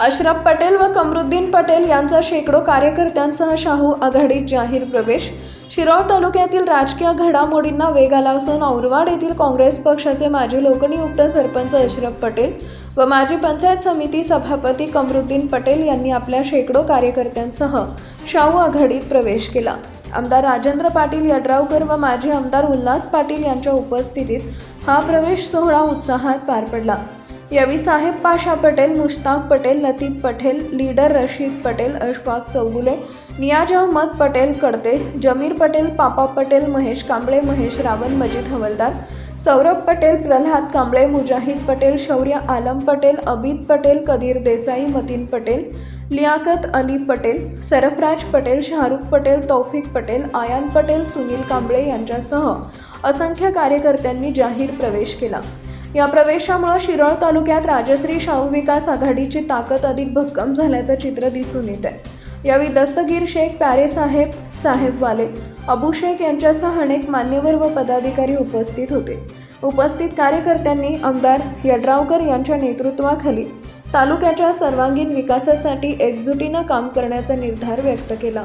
अशरफ पटेल व कमरुद्दीन पटेल यांचा शेकडो कार्यकर्त्यांसह शाहू आघाडीत जाहीर प्रवेश. शिरोळ तालुक्यातील राजकीय घडामोडींना वेग आला असून औरवाड येथील काँग्रेस पक्षाचे माजी लोकनियुक्त सरपंच अशरफ पटेल व माजी पंचायत समिती सभापती कमरुद्दीन पटेल यांनी आपल्या शेकडो कार्यकर्त्यांसह शाहू आघाडीत प्रवेश केला. आमदार राजेंद्र पाटील यड्रावकर व माजी आमदार उल्हास पाटील यांच्या उपस्थितीत हा प्रवेश सोहळा उत्साहात पार पडला. यावेळी साहेब पाशा पटेल मुश्ताक पटेल लतीफ पटेल लीडर रशीद पटेल अशफाक चौगुले नियाज अहमद पटेल कडते जमीर पटेल पापा पटेल महेश कांबळे महेश रावण मजीद हवलदार सौरभ पटेल प्रल्हाद कांबळे मुजाहिद पटेल शौर्य आलम पटेल अबिद पटेल कदीर देसाई मतीन पटेल लियाकत अली पटेल सरफराज पटेल शाहरुख पटेल तौफिक पटेल आयान पटेल सुनील कांबळे यांच्यासह असंख्य कार्यकर्त्यांनी जाहीर प्रवेश केला. या प्रवेशामुळे शिरोळ तालुक्यात राजश्री शाहू विकास आघाडीची ताकद अधिक भक्कम झाल्याचं चित्र दिसून येत आहे यावेळी दस्तगीर शेख प्यारेसाहेब साहेबवाले अबू शेख यांच्यासह अनेक मान्यवर व पदाधिकारी उपस्थित होते. उपस्थित कार्यकर्त्यांनी आमदार यड्रावकर यांच्या नेतृत्वाखाली तालुक्याच्या सर्वांगीण विकासासाठी एकजुटीनं काम करण्याचा निर्धार व्यक्त केला.